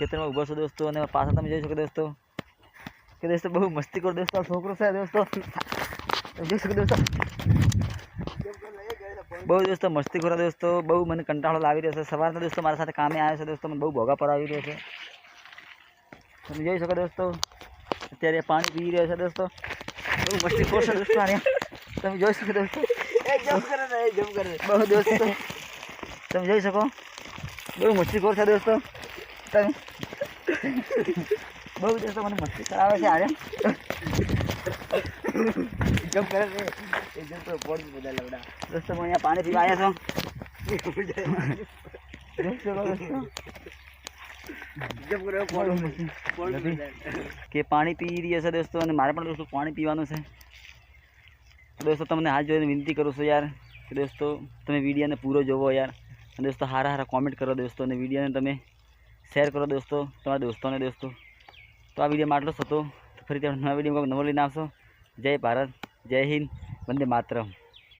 ખેતરમાં ઊભો છો દોસ્તો અને પાછળ તમે જોઈ શકો દોસ્તો કે દોસ્તો બહુ મસ્તી કરો દોસ્તો છોકરો છે દોસ્તો. જોઈ શકો દોસ્તો. બહુ દોસ્તો મસ્તી કરો દોસ્તો બહુ મને કંટાળો લાવી રહ્યો છે. સવારના દોસ્તો મારા સાથે કામે આવ્યો છે દોસ્તો મને બહુ ભોગા પર આવી રહ્યો છે. તમે જોઈ શકો દોસ્તો અત્યારે પાણી પી રહ્યો છે દોસ્તો. બહુ મસ્તી કરશે દોસ્તો આને. તમે જોઈ શકો દોસ્તો. બહુ દોસ્તો. તમે જોઈ શકો. બહુ મસ્તી કરશે દોસ્તો. તમે. બહુ દિવસ મને મસ્તી કરાવે છે આરે દોસ્તો હું અહીંયા પાણી પીવા આવ્યા છો. કે પાણી પી રહ્યા છે દોસ્તો અને મારે પણ દોસ્તો પાણી પીવાનું છે. દોસ્તો તમને હાથ જોઈને વિનંતી કરું છું યાર કે દોસ્તો તમે વિડીયોને પૂરો જોવો યાર. અને દોસ્તો સારા સારા કોમેન્ટ કરો દોસ્તો અને વિડીયોને તમે શેર કરો દોસ્તો, તમારા દોસ્તોને દોસ્તો. તો આ વિડીયોમાં આટલો જ હતો. તો ફરીથી આપણે નવા વિડીયોમાં નવો લઈને આવશો. જય ભારત, જય હિન્દ, વંદે માતરમ.